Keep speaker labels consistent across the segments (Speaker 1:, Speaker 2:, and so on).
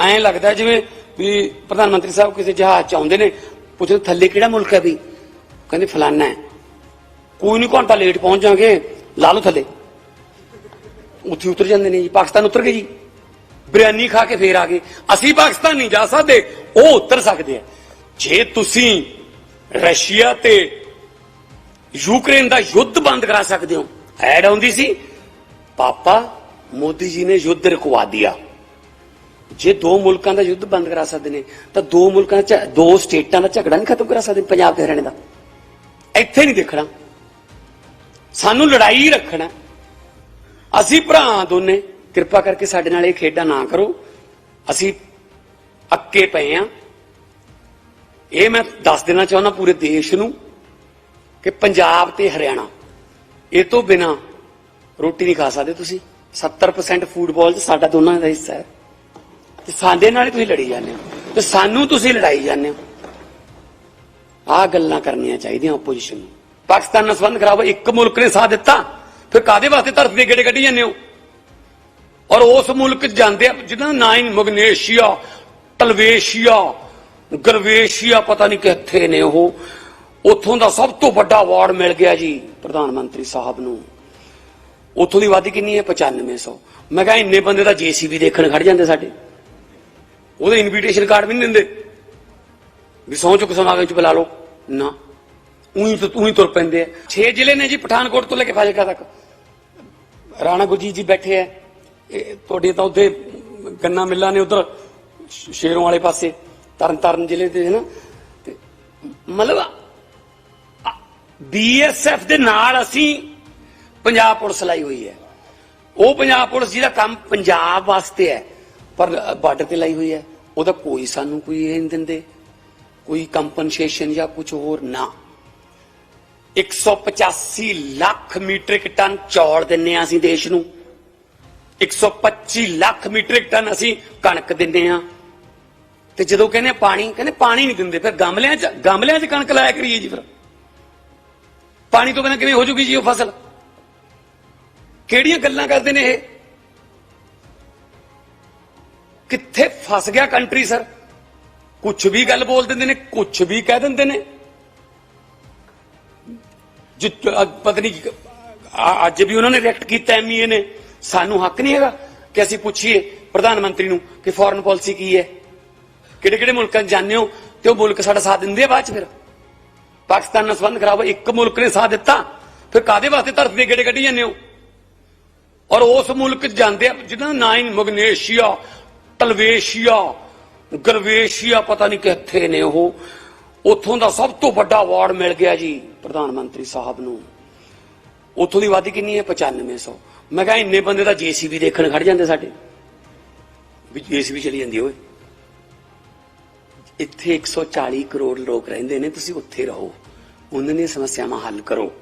Speaker 1: ਐਂ ਲੱਗਦਾ ਜਿਵੇਂ ਵੀ ਪ੍ਰਧਾਨ ਮੰਤਰੀ ਸਾਹਿਬ ਕਿਸੇ ਜਹਾਜ਼ ਚ ਆਉਂਦੇ ਨੇ, ਪੁੱਛਦੇ ਥੱਲੇ ਕਿਹੜਾ ਮੁਲਕ ਹੈ ਵੀ? ਕਹਿੰਦੇ, ਫਲਾਨਾ ਹੈ। ਕੋਈ ਨਹੀਂ ਘੰਟਾ ਲੇਟ ਪਹੁੰਚ ਜਾਗੇ, ਲਾ ਲਓ ਥੱਲੇ। ਉੱਥੇ ਉਤਰ ਜਾਂਦੇ ਨੇ ਜੀ, ਪਾਕਿਸਤਾਨ ਉਤਰ ਗਏ ਜੀ। ਬਿਰਿਆਨੀ ਖਾ ਕੇ ਫੇਰ ਆ ਗਏ। ਅਸੀਂ ਪਾਕਿਸਤਾਨ ਨਹੀਂ ਜਾ ਸਕਦੇ, ਉਹ ਉਤਰ ਸਕਦੇ ਆ। ਜੇ ਤੁਸੀਂ ਰਸ਼ੀਆ ਤੇ ਯੂਕਰੇਨ ਦਾ ਯੁੱਧ ਬੰਦ ਕਰਾ ਸਕਦੇ ਹੋ, ਐਡ ਆਉਂਦੀ ਸੀ, ਪਾਪਾ, ਮੋਦੀ ਜੀ ਨੇ ਯੁੱਧ ਰੁਕਵਾ ਦਿਆ। ਜੇ ਦੋ ਮੁਲਕਾਂ ਦਾ ਯੁੱਧ ਬੰਦ ਕਰਾ ਸਕਦੇ ਨੇ, ਤਾਂ ਦੋ ਮੁਲਕਾਂ ਚ ਦੋ ਸਟੇਟਾਂ ਦਾ ਝਗੜਾ ਨਹੀਂ ਖਤਮ ਕਰਾ ਸਕਦੇ ਪੰਜਾਬ ਤੇ ਹਰਿਆਣੇ ਦਾ। ਇੱਥੇ ਨਹੀਂ ਦੇਖਣਾ। ਸਾਨੂੰ ਲੜਾਈ ਰੱਖਣਾ। ਅਸੀਂ ਭਰਾ ਦੋਨੇ, ਕਿਰਪਾ ਕਰਕੇ ਸਾਡੇ ਨਾਲ ਇਹ ਖੇਡਾਂ ਨਾ ਕਰੋ। ਅਸੀਂ ਅੱਕੇ ਪਏ ਆ। ਇਹ ਮੈਂ ਦੱਸ ਦੇਣਾ ਚਾਹੁੰਦਾ ਪੂਰੇ ਦੇਸ਼ ਨੂੰ ਕਿ ਪੰਜਾਬ ਤੇ ਹਰਿਆਣਾ, ਇਹ ਤੋਂ ਬਿਨਾ ਰੋਟੀ ਨਹੀਂ ਖਾ ਸਕਦੇ ਤੁਸੀਂ। 70% ਫੂਟਬਾਲ 'ਚ ਸਾਡਾ ਦੋਨਾਂ ਦਾ ਹਿੱਸਾ ਹੈ। ਤੇ ਸਾਡੇ ਨਾਲ ਹੀ ਤੁਸੀਂ ਲੜੀ ਜਾਂਦੇ ਹੋ। ਤੇ ਸਾਨੂੰ ਤੁਸੀਂ ਲੜਾਈ ਜਾਂਦੇ ਹੋ। ਆਹ ਗੱਲਾਂ ਕਰਨੀਆਂ ਚਾਹੀਦੀਆਂ ਆਪੋਜੀਸ਼ਨ ਨੂੰ। ਪਾਕਿਸਤਾਨ ਨਾਲ ਸੰਬੰਧ ਖਰਾਬ ਇੱਕ ਮੁਲਕ ਨੇ ਸਾਥ ਦਿੱਤਾ, ਫਿਰ ਕਾਦੇ ਵਾਸਤੇ ਧਰਤੀ ਦੇ ਗੇੜੇ ਕੱਢੀ ਜਾਂਦੇ ਹੋ? ਔਰ ਉਸ ਮੁਲਕ ਜਾਂਦੇ ਆ ਜਿਹਦਾ ਨਾਂ ਹੀ ਮਗਨੇਸ਼ੀਆ ਟਲਵੇਸ਼ੀਆ ਗਰਵੇਸ਼ੀਆ, ਪਤਾ ਨਹੀਂ ਕਿੱਥੇ ਨੇ ਉਹ। ਉੱਥੋਂ ਦਾ ਸਭ ਤੋਂ ਵੱਡਾ ਅਵਾਰਡ ਮਿਲ ਗਿਆ ਜੀ, ਪ੍ਰਧਾਨ ਮੰਤਰੀ ਸਾਹਿਬ ਨੂੰ। ਉੱਥੋਂ ਦੀ ਆਬਾਦੀ ਕਿੰਨੀ ਹੈ? 9500 ਮੈਂ ਕਿਹਾ ਇੰਨੇ ਬੰਦੇ ਦਾ ਜੀਸੀਬੀ ਦੇਖਣ ਖੜ ਜਾਂਦੇ ਸਾਡੇ। ਉਹਦੇ ਇਨਵੀਟੇਸ਼ਨ ਕਾਰਡ ਵੀ ਨਹੀਂ ਦਿੰਦੇ। ਵੀ ਸਹੁੰ ਚੁੱਕ ਸਮਾਗਮ ਚ ਬੁਲਾ ਲਓ। ਨਾ। ਉਹੀ ਤਾਂ, ਉਹੀ ਤੁਰ ਪੈਂਦੇ ਆ। 6 ਜ਼ਿਲ੍ਹੇ ਨੇ ਜੀ ਪਠਾਨਕੋਟ ਤੋਂ ਲੈ ਕੇ ਫਾਜ਼ਿਲਕਾ ਤੱਕ। ਰਾਣਾ ਗੁਰਜੀਤ ਜੀ ਬੈਠੇ ਆ। ਇਹ, ਤੁਹਾਡੇ ਤਾਂ ਉੱਥੇ ਗੰਨਾ ਮਿੱਲਾਂ ਨੇ ਉਧਰ ਸ਼ੇਰੋਂ ਵਾਲੇ ਪਾਸੇ। ਤਰਨ ਤਾਰਨ ਜ਼ਿਲ੍ਹੇ ਦੇ ਹੈ ਨਾ ਤੇ ਮਤਲਬ ਬੀਐਸਐਫ ਦੇ ਨਾਲ ਅਸੀਂ ਪੰਜਾਬ ਪੁਲਿਸ ਲਾਈ ਹੋਈ ਹੈ। ਉਹ ਪੰਜਾਬ ਪੁਲਿਸ ਜਿਹਦਾ ਕੰਮ ਪੰਜਾਬ ਵਾਸਤੇ ਹੈ, ਪਰ ਬਾਰਡਰ ਤੇ ਲਾਈ ਹੋਈ ਹੈ। ਉਹਦਾ ਕੋਈ ਸਾਨੂੰ ਕੋਈ ਇਹ ਨਹੀਂ ਦਿੰਦੇ, ਕੋਈ ਕੰਪਨਸੇਸ਼ਨ ਜਾਂ ਕੁਝ ਹੋਰ ਨਾ। 185 ਲੱਖ ਮੀਟ੍ਰਿਕ ਟਨ ਚੌਲ ਦਿੰਨੇ ਆ ਅਸੀਂ ਦੇਸ਼ ਨੂੰ। 125 ਲੱਖ ਮੀਟ੍ਰਿਕ ਟਨ ਅਸੀਂ ਕਣਕ ਦਿੰਨੇ ਆ। ਤੇ ਜਦੋਂ ਕਹਿੰਦੇ ਆ ਪਾਣੀ, ਕਹਿੰਦੇ ਪਾਣੀ ਨਹੀਂ ਦਿੰਦੇ, ਫਿਰ ਗਮਲਿਆਂ 'ਚ ਗਮਲਿਆਂ 'ਚ ਕਣਕ ਲਾਇਆ ਕਰੀਏ ਜੀ ਫਿਰ। ਪਾਣੀ ਤੋਂ ਬਿਨਾਂ ਕਿਵੇਂ ਹੋ ਜੂਗੀ ਜੀ ਉਹ ਫਸਲ? ਕਿਹੜੀਆਂ ਗੱਲਾਂ ਕਰਦੇ ਨੇ ਇਹ? ਕਿੱਥੇ ਫਸ ਗਿਆ ਕੰਟਰੀ ਸਰ ਕੁਝ ਵੀ ਗੱਲ ਬੋਲ ਦਿੰਦੇ ਨੇ ਕੁਝ ਵੀ ਕਹਿ ਦਿੰਦੇ ਨੇ। ਜਿ ਅ- ਪਤਾ ਨਹੀਂ ਕਿ- ਅੱਜ ਵੀ ਉਹਨਾਂ ਨੇ ਰਿਐਕਟ ਕੀਤਾ ਐਮਈਏ ਨੇ। ਸਾਨੂੰ ਹੱਕ ਨਹੀਂ ਹੈਗਾ ਕਿ ਅਸੀਂ ਪੁੱਛੀਏ ਪ੍ਰਧਾਨ ਮੰਤਰੀ ਨੂੰ ਕਿ ਫੋਰਨ ਪਾਲਿਸੀ ਕੀ ਹੈ। ਕਿਹੜੇ ਕਿਹੜੇ ਮੁਲਕਾਂ 'ਚ ਜਾਂਦੇ ਹੋ ਤੇ ਉਹ ਮੁਲਕ ਸਾਡਾ ਸਾਥ ਦਿੰਦੇ ਆ ਬਾਅਦ ਚ ਫਿਰ? ਪਾਕਿਸਤਾਨ ਨਾਲ ਸੰਬੰਧ ਖਰਾਬ ਹੋਏ, ਇੱਕ ਮੁਲਕ ਨੇ ਸਾਥ ਦਿੱਤਾ ਫਿਰ ਕਾਦੇ ਵਾਸਤੇ ਧਰਤੀ ਦੇ ਗੇੜੇ ਕੱਢੀ ਜਾਂਦੇ ਹੋ? ਔਰ ਉਸ ਮੁਲਕ ਜਾਂਦੇ ਆ ਜਿਹਦਾ ਨਾਂ ਹੀ ਮਗਨੇਸ਼ੀਆ ਟਲਵੇਸ਼ੀਆ ਗਰਵੇਸ਼ੀਆ, ਪਤਾ ਨਹੀਂ ਕਿੱਥੇ ਨੇ ਉਹ। ਉੱਥੋਂ ਦਾ ਸਭ ਤੋਂ ਵੱਡਾ ਅਵਾਰਡ ਮਿਲ ਗਿਆ ਜੀ ਪ੍ਰਧਾਨ ਮੰਤਰੀ ਸਾਹਿਬ ਨੂੰ। ਉੱਥੋਂ ਦੀ ਆਬਾਦੀ ਕਿੰਨੀ ਹੈ? 9500 ਮੈਂ ਕਿਹਾ ਇੰਨੇ ਬੰਦੇ ਦਾ ਜੀਸੀਬੀ ਦੇਖਣ ਖੜ ਜਾਂਦੇ ਸਾਡੇ। ਵੀ ਜੀਸੀਬੀ ਚਲੀ ਜਾਂਦੀ ਓਏ। ਇੱਥੇ 140 ਕਰੋੜ ਲੋਕ ਰਹਿੰਦੇ ਨੇ, ਤੁਸੀਂ ਉੱਥੇ ਰਹੋ। ਉਹਨਾਂ ਦੀਆਂ ਸਮੱਸਿਆਵਾਂ ਹੱਲ ਕਰੋ।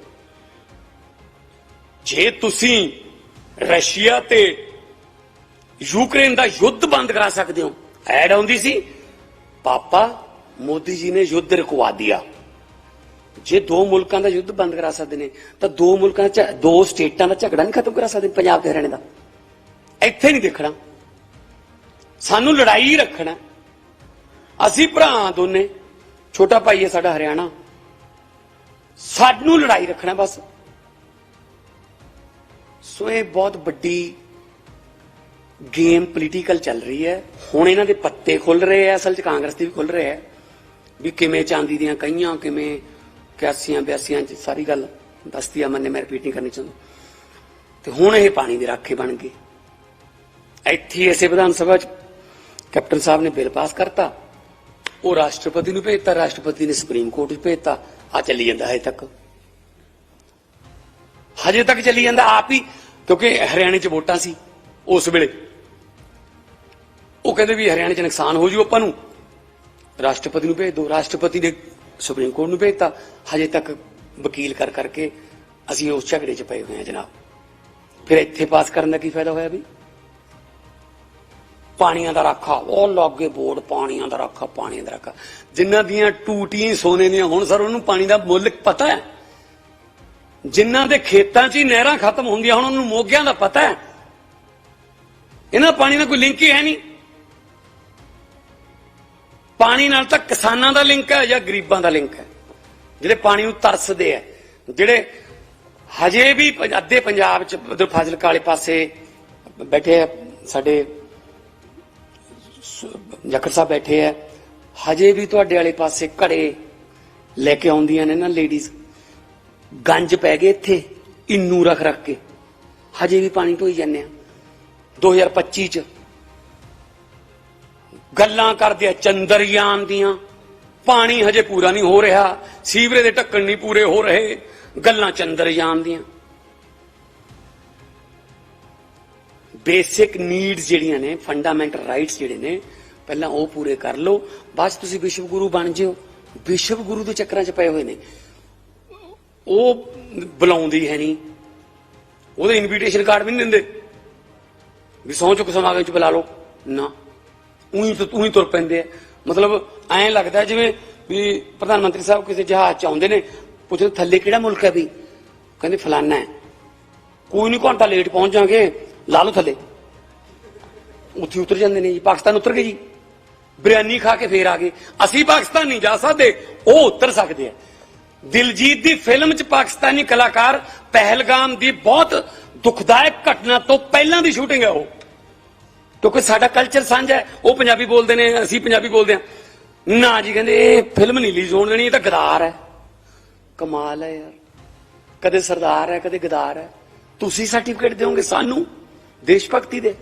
Speaker 1: ਜੇ ਤੁਸੀਂ ਰਸ਼ੀਆ ਤੇ ਯੂਕਰੇਨ ਦਾ ਯੁੱਧ ਬੰਦ ਕਰਾ ਸਕਦੇ ਹੋ। ਐਡ ਆਉਂਦੀ ਸੀ, ਪਾਪਾ ਮੋਦੀ ਜੀ ਨੇ ਯੁੱਧ ਰੁਕਵਾ ਦਿਆ। ਜੇ ਦੋ ਮੁਲਕਾਂ ਦਾ ਯੁੱਧ ਬੰਦ ਕਰਾ ਸਕਦੇ ਨੇ, ਤਾਂ ਦੋ ਮੁਲਕਾਂ ਚ ਦੋ ਸਟੇਟਾਂ ਦਾ ਝਗੜਾ ਨਹੀਂ ਖਤਮ ਕਰਾ ਸਕਦੇ ਪੰਜਾਬ ਤੇ ਹਰਿਆਣੇ ਦਾ। ਇੱਥੇ ਨਹੀਂ ਦੇਖਣਾ। ਸਾਨੂੰ ਲੜਾਈ ਰੱਖਣਾ। ਅਸੀਂ ਭਰਾ ਦੋਨੇ, ਛੋਟਾ ਭਾਈ ਹੈ ਸਾਡਾ ਹਰਿਆਣਾ। ਸਾਨੂੰ ਲੜਾਈ ਰੱਖਣਾ ਬਸ। ਸੋ ਇਹ ਬਹੁਤ ਵੱਡੀ ਗੇਮ ਪੋਲੀਟੀਕਲ ਚੱਲ ਰਹੀ ਹੈ। ਹੁਣ ਇਹਨਾਂ ਦੇ ਪੱਤੇ ਖੁੱਲ ਰਹੇ ਆ, ਅਸਲ 'ਚ ਕਾਂਗਰਸ ਦੇ ਵੀ ਖੁੱਲ ਰਹੇ ਆ। ਵੀ ਕਿਵੇਂ ਚਾਂਦੀ ਦੀਆਂ ਕਈਆਂ, ਕਿਵੇਂ 81 82 ਚ ਸਾਰੀ ਗੱਲ ਦੱਸਦੀ ਆ ਮੰਨੇ ਮੈਂ ਰਿਪੀਟ ਨਹੀਂ ਕਰਨੀ ਚਾਹੁੰਦਾ। ਤੇ ਹੁਣ ਇਹ ਪਾਣੀ ਦੇ ਰਾਖੇ ਬਣ ਗਏ। ਇੱਥੇ ਹੀ ਇਸੇ ਵਿਧਾਨ ਸਭਾ 'ਚ ਕੈਪਟਨ ਸਾਹਿਬ ਨੇ ਬਿੱਲ ਪਾਸ ਕਰਤਾ। ਉਹ ਰਾਸ਼ਟਰਪਤੀ ਨੂੰ ਭੇਜਤਾ, ਰਾਸ਼ਟਰਪਤੀ ਨੇ ਸੁਪਰੀਮ ਕੋਰਟ 'ਚ ਭੇਜਤਾ। ਆ ਚੱਲੀ ਜਾਂਦਾ ਹਜੇ ਤੱਕ। ਹਜੇ ਤੱਕ ਚੱਲੀ ਜਾਂਦਾ ਆਪ ਹੀ, ਕਿਉਂਕਿ ਹਰਿਆਣੇ 'ਚ ਵੋਟਾਂ ਸੀ ਉਸ ਵੇਲੇ। ਉਹ ਕਹਿੰਦੇ ਵੀ ਹਰਿਆਣੇ 'ਚ ਨੁਕਸਾਨ ਹੋ ਜੂ ਆਪਾਂ ਨੂੰ। ਰਾਸ਼ਟਰਪਤੀ ਨੂੰ ਭੇਜ ਦਿਓ ਰਾਸ਼ਟਰਪਤੀ ਨੇ ਸੁਪਰੀਮ ਕੋਰਟ ਨੂੰ ਭੇਜਤਾ। ਹਜੇ ਤੱਕ ਵਕੀਲ ਕਰ ਕਰਕੇ ਅਸੀਂ ਉਸ ਝਗੜੇ 'ਚ ਪਏ ਹੋਏ ਹਾਂ ਜਨਾਬ। ਫਿਰ ਇੱਥੇ ਪਾਸ ਕਰਨ ਦਾ ਕੀ ਫਾਇਦਾ ਹੋਇਆ ਵੀ? ਪਾਣੀਆਂ ਦਾ ਰਾਖਾ। ਉਹ ਲਾਗੇ ਬੋਰਡ, ਪਾਣੀਆਂ ਦਾ ਰਾਖਾ, ਪਾਣੀਆਂ ਦਾ ਰਾਖਾ। ਜਿਨ੍ਹਾਂ ਦੀਆਂ ਟੂਟੀਆਂ ਸੋਨੇ ਦੀਆਂ ਹੁਣ ਸਰ, ਉਹਨੂੰ ਪਾਣੀ ਦਾ ਮੁੱਲ ਪਤਾ ਹੈ। ਜਿਨ੍ਹਾਂ ਦੇ ਖੇਤਾਂ 'ਚ ਹੀ ਨਹਿਰਾਂ ਖਤਮ ਹੁੰਦੀਆਂ ਹੁਣ, ਉਹਨੂੰ ਮੋਗਿਆਂ ਦਾ ਪਤਾ ਹੈ। ਇਹਨਾਂ ਪਾਣੀ ਨਾਲ ਕੋਈ ਲਿੰਕ ਹੀ ਹੈ ਨਹੀਂ। ਪਾਣੀ ਨਾਲ ਤਾਂ ਕਿਸਾਨਾਂ ਦਾ ਲਿੰਕ ਹੈ ਜਾਂ ਗਰੀਬਾਂ ਦਾ ਲਿੰਕ ਹੈ? ਜਿਹੜੇ ਪਾਣੀ ਨੂੰ ਤਰਸਦੇ ਆ ਜਿਹੜੇ ਹਜੇ ਵੀ ਅੱਧੇ ਪੰਜਾਬ ਚ ਉਧਰ ਫਾਜ਼ਿਲਕਾ ਵਾਲੇ ਪਾਸੇ ਬੈਠੇ ਆ ਸਾਡੇ ਸ- ਸਾਹਿਬ ਬੈਠੇ ਆ ਹਜੇ ਵੀ ਤੁਹਾਡੇ ਵਾਲੇ ਪਾਸੇ ਘੜੇ ਲੈ ਕੇ ਆਉਂਦੀਆਂ ਨੇ ਨਾ ਲੇਡੀਜ਼ ਗੰਜ ਪੈ ਗਏ ਇੱਥੇ, ਇੰਨੂ ਰੱਖ ਰੱਖ ਕੇ। ਹਜੇ ਵੀ ਪਾਣੀ ਢੋਈ ਜਾਂਦੇ ਆ। 2025 ਚ ਗੱਲਾਂ ਕਰਦੇ ਆ, ਚੰਦਰਯਾਨ ਦੀਆਂ। ਪਾਣੀ ਹਜੇ ਪੂਰਾ ਨਹੀਂ ਹੋ ਰਿਹਾ ਸੀਵਰੇ ਦੇ ਢੱਕਣ ਨਹੀਂ ਪੂਰੇ ਹੋ ਰਹੇ, ਗੱਲਾਂ ਚੰਦਰਯਾਨ ਦੀਆਂ। ਬੇਸਿਕ ਨੀਡਸ ਜਿਹੜੀਆਂ ਨੇ ਫੰਡਾਮੈਂਟਲ ਰਾਈਟਸ ਜਿਹੜੇ ਨੇ, ਪਹਿਲਾਂ ਉਹ ਪੂਰੇ ਕਰ ਲਓ, ਬਾਅਦ 'ਚ ਤੁਸੀਂ ਵਿਸ਼ਵ ਗੁਰੂ ਬਣ ਜਿਓ। ਵਿਸ਼ਵ ਗੁਰੂ ਦੇ ਚੱਕਰਾਂ 'ਚ ਪਏ ਹੋਏ ਨੇ। ਉਹ ਬੁਲਾਉਂਦੀ ਹੈ ਨਹੀਂ। ਉਹਦੇ ਇਨਵੀਟੇਸ਼ਨ ਕਾਰਡ ਵੀ ਨਹੀਂ ਦਿੰਦੇ। ਵੀ ਸਹੁੰ ਚੁੱਕ ਸਮਾਗਮ 'ਚ ਬੁਲਾ ਲਓ। ਨਾ। ਉਹੀ ਉਹੀ ਤੁਰ ਪੈਂਦੇ ਆ। ਮਤਲਬ ਐਂ ਲੱਗਦਾ ਜਿਵੇਂ ਵੀ ਪ੍ਰਧਾਨ ਮੰਤਰੀ ਸਾਹਿਬ ਕਿਸੇ ਜਹਾਜ਼ 'ਚ ਆਉਂਦੇ ਨੇ, ਪੁੱਛਦੇ ਥੱਲੇ ਕਿਹੜਾ ਮੁਲਕ ਹੈ ਵੀ? ਕਹਿੰਦੇ, ਫਲਾਨਾ ਹੈ। ਕੋਈ ਨਹੀਂ ਘੰਟਾ ਲੇਟ ਪਹੁੰਚ ਜਾਗੇ, ਲਾ ਲਓ ਥੱਲੇ। ਉੱਥੇ ਉਤਰ ਜਾਂਦੇ ਨੇ ਜੀ। ਪਾਕਿਸਤਾਨ ਉਤਰ ਗਏ ਜੀ। ਬਿਰਿਆਨੀ ਖਾ ਕੇ ਫੇਰ ਆ ਗਏ। ਅਸੀਂ ਪਾਕਿਸਤਾਨ ਨਹੀਂ ਜਾ ਸਕਦੇ, ਉਹ ਉਤਰ ਸਕਦੇ ਆ। ਦਿਲਜੀਤ ਦੀ ਫਿਲਮ 'ਚ ਪਾਕਿਸਤਾਨੀ ਕਲਾਕਾਰ ਪਹਿਲਗਾਮ ਦੀ ਬਹੁਤ ਦੁਖਦਾਇਕ ਘਟਨਾ ਤੋਂ ਪਹਿਲਾਂ ਦੀ ਸ਼ੂਟਿੰਗ ਹੈ ਉਹ। ਕਿਉਂਕਿ ਸਾਡਾ ਕਲਚਰ ਸਾਂਝਾ ਹੈ। ਉਹ ਪੰਜਾਬੀ ਬੋਲਦੇ ਨੇ, ਅਸੀਂ ਪੰਜਾਬੀ ਬੋਲਦੇ ਹਾਂ। ਨਾ ਜੀ, ਕਹਿੰਦੇ ਇਹ ਫਿਲਮ ਨਹੀਂ ਰਿਲੀਜ਼ ਹੋਣ ਦੇਣੀ, ਇਹ ਤਾਂ ਗਦਾਰ ਹੈ। ਕਮਾਲ ਹੈ ਯਾਰ। ਕਦੇ ਸਰਦਾਰ ਹੈ, ਕਦੇ ਗਦਾਰ ਹੈ। ਤੁਸੀਂ ਸਰਟੀਫਿਕੇਟ ਦਿਓਗੇ ਸਾਨੂੰ ਦੇਸ਼ ਭਗਤੀ ਦੇ।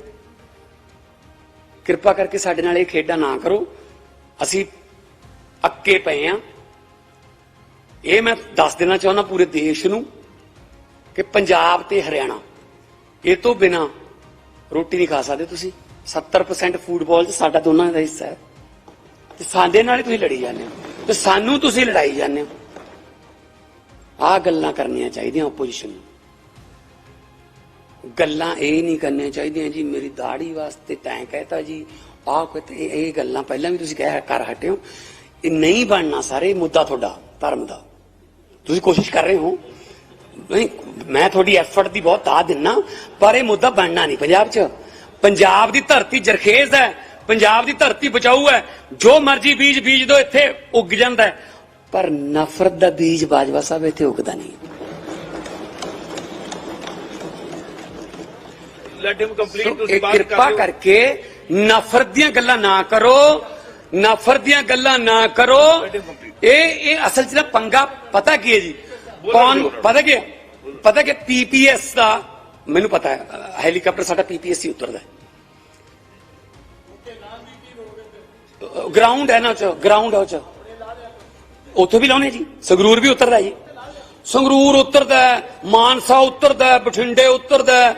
Speaker 1: ਕਿਰਪਾ ਕਰਕੇ ਸਾਡੇ ਨਾਲ ਇਹ ਖੇਡਾਂ ਨਾ ਕਰੋ। ਅਸੀਂ ਅੱਕੇ ਪਏ ਆ ਇਹ ਮੈਂ ਦੱਸ ਦੇਣਾ ਚਾਹੁੰਦਾ ਪੂਰੇ ਦੇਸ਼ ਨੂੰ ਕਿ ਪੰਜਾਬ ਤੇ ਹਰਿਆਣਾ, ਇਹ ਤੋਂ ਬਿਨਾ ਰੋਟੀ ਨਹੀਂ ਖਾ ਸਕਦੇ ਤੁਸੀਂ। 70% ਫੂਟਬਾਲ 'ਚ ਸਾਡਾ ਦੋਨਾਂ ਦਾ ਹਿੱਸਾ ਹੈ। ਤੇ ਸਾਡੇ ਨਾਲ ਹੀ ਤੁਸੀਂ ਲੜੀ ਜਾਂਦੇ ਹੋ। ਤੇ ਸਾਨੂੰ ਤੁਸੀਂ ਲੜਾਈ ਜਾਂਦੇ ਹੋ। ਆਹ ਗੱਲਾਂ ਕਰਨੀਆਂ ਚਾਹੀਦੀਆਂ ਆਪੋਜੀਸ਼ਨ ਨੂੰ। ਗੱਲਾਂ ਇਹ ਨਹੀਂ ਕਰਨੀਆਂ ਚਾਹੀਦੀਆਂ ਜੀ, ਮੇਰੀ ਦਾੜੀ ਵਾਸਤੇ ਤੈਂ ਕਹਿਤਾ ਜੀ। ਆਹ ਕੋਈ ਇਹ ਗੱਲਾਂ ਪਹਿਲਾਂ ਵੀ ਤੁਸੀਂ ਕਹਿ ਕਰ ਹਟਿਓ ਇਹ ਨਹੀਂ ਬਣਨਾ ਸਾਰੇ ਮੁੱਦਾ ਤੁਹਾਡਾ, ਧਰਮ ਦਾ। ਤੁਸੀਂ ਕੋਸ਼ਿਸ਼ ਕਰ ਰਹੇ ਹੋ। ਨਹੀਂ, ਮੈਂ ਤੁਹਾਡੀ ਐਫਰਟ ਦੀ ਬਹੁਤ ਤਾਦ ਦਿੰਨਾ, ਪਰ ਇਹ ਮੁੱਦਾ ਬਣਨਾ ਨਹੀਂ ਪੰਜਾਬ 'ਚ। ਪੰਜਾਬ ਦੀ ਧਰਤੀ ਜਰਖੇਜ਼ ਹੈ ਪੰਜਾਬ ਦੀ ਧਰਤੀ ਬਚਾਊ ਹੈ ਜੋ ਮਰਜ਼ੀ ਬੀਜ ਬੀਜ ਦੋ ਇੱਥੇ ਉੱਗ ਜਾਂਦਾ। ਪਰ ਨਫ਼ਰਤ ਦਾ ਬੀਜ ਬਾਜਵਾ ਸਾਹਿਬ ਇੱਥੇ ਉੱਗਦਾ ਨਹੀਂ।
Speaker 2: ਲੈਟ ਹਿਮ ਕੰਪਲੀਟ ਤੁਸੀਂ ਬਾਤ
Speaker 1: ਕਿਰਪਾ ਕਰਕੇ ਨਫ਼ਰਤ ਦੀਆਂ ਗੱਲਾਂ ਨਾ ਕਰੋ ਨਫ਼ਰਤ ਦੀਆਂ ਗੱਲਾਂ ਨਾ ਕਰੋ। ਇਹ ਇਹ ਅਸਲ 'ਚ ਨਾ ਪੰਗਾ ਪਤਾ ਕੀ ਹੈ ਜੀ? ਕੌਣ ਪਤਾ ਕੀ? ਪਤਾ ਕਿ ਪੀਪੀਐਸ ਦਾ ਮੈਨੂੰ ਪਤਾ ਹੈ, ਹੈਲੀਕਾਪਟਰ ਸਾਡਾ ਪੀਪੀਐਸ ਹੀ ਉਤਰਦਾ ਹੈ। ਗਰਾਊਂਡ ਹੈ ਨਾ ਚ ਗਰਾਊਂਡ ਹੈ ਉਹ ਚ। ਉੱਥੇ ਵੀ ਲਾਉਣੇ ਜੀ, ਸੰਗਰੂਰ ਵੀ ਉਤਰਦਾ ਜੀ। ਸੰਗਰੂਰ ਉਤਰਦਾ ਮਾਨਸਾ ਉਤਰਦਾ ਬਠਿੰਡੇ ਉਤਰਦਾ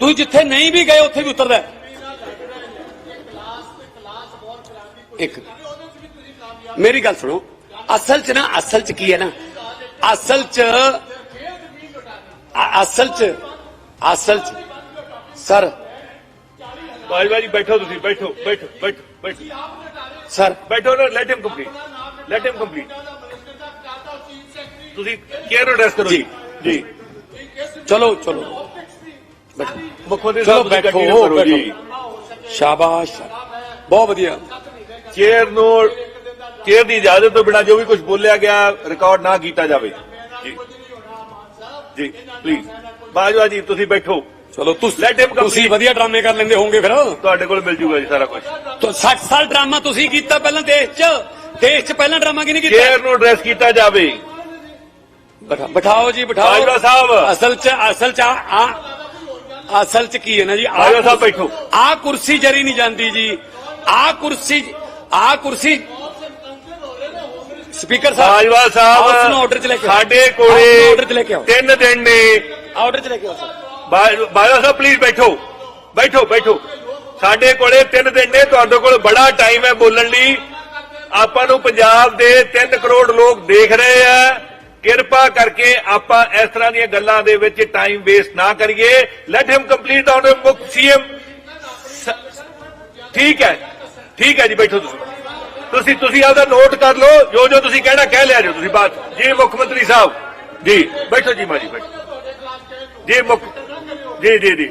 Speaker 1: ਤੁਸੀਂ ਜਿੱਥੇ ਨਹੀਂ ਵੀ ਗਏ, ਉੱਥੇ ਵੀ ਉਤਰਦਾ ਇੱਕ, ਮੇਰੀ ਗੱਲ ਸੁਣੋ, ਅਸਲ ਚ ਨਾ, ਅਸਲ ਚ ਕੀ ਹੈ ਨਾ, ਅਸਲ ਚ ਅਸਲ ਚ ਅਸਲ ਚ ਸਰ
Speaker 2: ਬਾਜਵਾ ਜੀ ਬੈਠੋ ਤੁਸੀਂ ਬੈਠੋ ਬੈਠੋ ਬੈਠੋ ਬੈਠੋ
Speaker 1: ਸਰ
Speaker 2: ਬੈਠੋ ਨਾ let him complete let him complete ਤੁਸੀਂ ਕੇਅਰ ਐਡਰੈਸ ਕਰੋ ਜੀ ਜੀ
Speaker 1: ਚਲੋ ਚਲੋ ਬੈਠੋ
Speaker 2: ਮੁੱਖ ਮੰਤਰੀ
Speaker 1: ਚਲੋ
Speaker 2: ਸਾਹਿਬ ਤੁਸੀਂ
Speaker 1: ਬੈਠੋ,
Speaker 2: ਕੰਟੀਨਿਊ ਕਰੋ ਜੀ
Speaker 1: ਸ਼ਾਬਾਸ਼ ਬਹੁਤ ਵਧੀਆ
Speaker 2: ਚੇਅਰ ਨੂੰ ਚੇਅਰ ਦੀ ਇਜਾਜ਼ਤ ਤੋਂ ਬਿਨਾ ਜੋ ਵੀ ਕੁਝ ਬੋਲਿਆ ਗਿਆ ਰਿਕਾਰਡ ਨਾ ਕੀਤਾ ਜਾਵੇ ਜੀ ਜੀ ਪਲੀਜ਼ ਬਾਜਵਾ ਜੀ ਤੁਸੀਂ ਬੈਠੋ।
Speaker 1: ਚਲੋ
Speaker 2: Let him
Speaker 1: ਤੁਸੀਂ
Speaker 2: complete.
Speaker 1: ਤੁਸੀਂ ਵਧੀਆ ਡਰਾਮੇ ਕਰ ਲੈਂਦੇ ਹੋਵੋਗੇ ਫਿਰ।
Speaker 2: ਤੁਹਾਡੇ ਕੋਲ ਮਿਲ ਜੂਗਾ ਜੀ ਸਾਰਾ ਕੁਝ
Speaker 1: ਤੋ 60 ਸਾਲ ਡਰਾਮਾ ਤੁਸੀਂ ਕੀਤਾ ਪਹਿਲਾਂ ਦੇਸ਼ 'ਚ। ਦੇਸ਼ 'ਚ ਪਹਿਲਾਂ ਡਰਾਮਾ ਕਿਹਨੇ ਕੀਤਾ?
Speaker 2: ਚੇਅਰ ਨੂੰ ਐਡਰੈਸ ਕੀਤਾ ਜਾਵੇ।
Speaker 1: ਬਿਠਾ- ਬਿਠਾਓ ਜੀ ਬਿਠਾਓ।
Speaker 2: ਬਾਜਵਾ ਸਾਹਿਬ।
Speaker 1: ਅਸਲ 'ਚ ਅਸਲ 'ਚ ਆ ਆ- ਅਸਲ 'ਚ ਕੀ ਹੈ ਨਾ ਜੀ? ਆਹ
Speaker 2: ਬਾਜਵਾ ਸਾਹਿਬ ਬੈਠੋ।
Speaker 1: ਆ ਕੁਰਸੀ ਜਰੀ ਨਹੀਂ ਜਾਂਦੀ ਜੀ। ਆ ਕੁਰਸੀ ਆ ਕੁਰਸੀ ਸਪੀਕਰ ਸਾਹਿਬ।
Speaker 2: ਬਾਜਵਾ
Speaker 1: ਹਾਊਸ ਨੂੰ ਆਰਡਰ 'ਚ ਲੈ
Speaker 2: ਸਾਹਿਬ
Speaker 1: ਕੇ ਆਓ।
Speaker 2: ਸਾਡੇ
Speaker 1: ਹਾਊਸ ਨੂੰ ਆਰਡਰ 'ਚ ਲੈ ਕੇ
Speaker 2: ਕੋਲੇ
Speaker 1: ਆਓ।
Speaker 2: ਤਿੰਨ ਦਿਨ ਨੇ।
Speaker 1: ਆਰਡਰ 'ਚ ਲੈ ਕੇ ਆਓ ਸਰ।
Speaker 2: ਬਾਜਵਾ ਸਾਹਿਬ ਪਲੀਜ਼ ਬੈਠੋ ਬੈਠੋ ਬੈਠੋ। ਸਾਡੇ ਕੋਲੇ ਤਿੰਨ ਦਿਨ ਨੇ, ਤੁਹਾਡੇ ਕੋਲ ਬੜਾ ਟਾਈਮ ਹੈ ਬੋਲਣ ਲਈ। ਆਪਾਂ ਨੂੰ ਪੰਜਾਬ ਦੇ 3 ਕਰੋੜ ਲੋਕ ਦੇਖ ਰਹੇ ਆ। ਕਿਰਪਾ ਕਰਕੇ ਆਪਾਂ ਇਸ ਤਰ੍ਹਾਂ ਦੀਆਂ ਗੱਲਾਂ ਦੇ ਵਿੱਚ ਟਾਈਮ ਵੇਸਟ ਨਾ ਕਰੀਏ। ਲੈਟ ਹਿਮ ਕੰਪਲੀਟ ਆਨ ਮੁੱਖ ਸੀਐਮ ਠੀਕ ਹੈ ਠੀਕ ਹੈ ਜੀ, ਬੈਠੋ ਤੁਸੀਂ। ਤੁਸੀਂ ਤੁਸੀਂ ਆਪਦਾ ਨੋਟ ਕਰ ਲਓ ਜੋ ਜੋ ਤੁਸੀਂ ਕਹਿਣਾ, ਕਹਿ ਲਿਆ ਜੋ ਤੁਸੀਂ ਬਾਤ ਜੀ, ਮੁੱਖ ਮੰਤਰੀ ਸਾਹਿਬ। ਜੀ, ਬੈਠੋ ਜੀ ਮਾਜੀ ਬੈਠੋ। ਜੀ ਮੁੱਖ ਜੀ ਜੀ ਜੀ।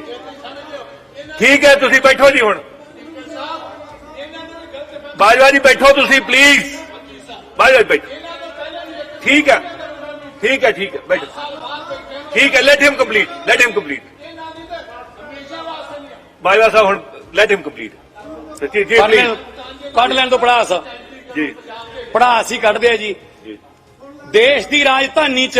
Speaker 2: ਠੀਕ ਹੈ ਤੁਸੀਂ ਬੈਠੋ ਜੀ ਹੁਣ। ਬਾਜਵਾ ਜੀ ਬੈਠੋ ਤੁਸੀਂ ਪਲੀਜ਼ ਬਾਜਵਾ ਜੀ ਬੈਠੋ। ਠੀਕ ਹੈ ਠੀਕ ਹੈ ਠੀਕ ਹੈ ਬੈਠੋ। ਠੀਕ ਹੈ let him complete let him complete Bajwa sahib ਹੁਣ ਲੈਟ ਹਿਮ ਕੰਪਲੀਟ ਜੀ ਜੀ
Speaker 1: ਕੱਢ ਲੈਣ
Speaker 2: please,
Speaker 1: ਕੱਢ ਲੈਣ ਤੋਂ ਪੜਾਸ।
Speaker 2: ਜੀ।
Speaker 1: ਪੜਾਸ ਹੀ ਕੱਢਦੇ ਆ ਜੀ। ਦੇਸ਼ ਦੀ ਰਾਜਧਾਨੀ 'ਚ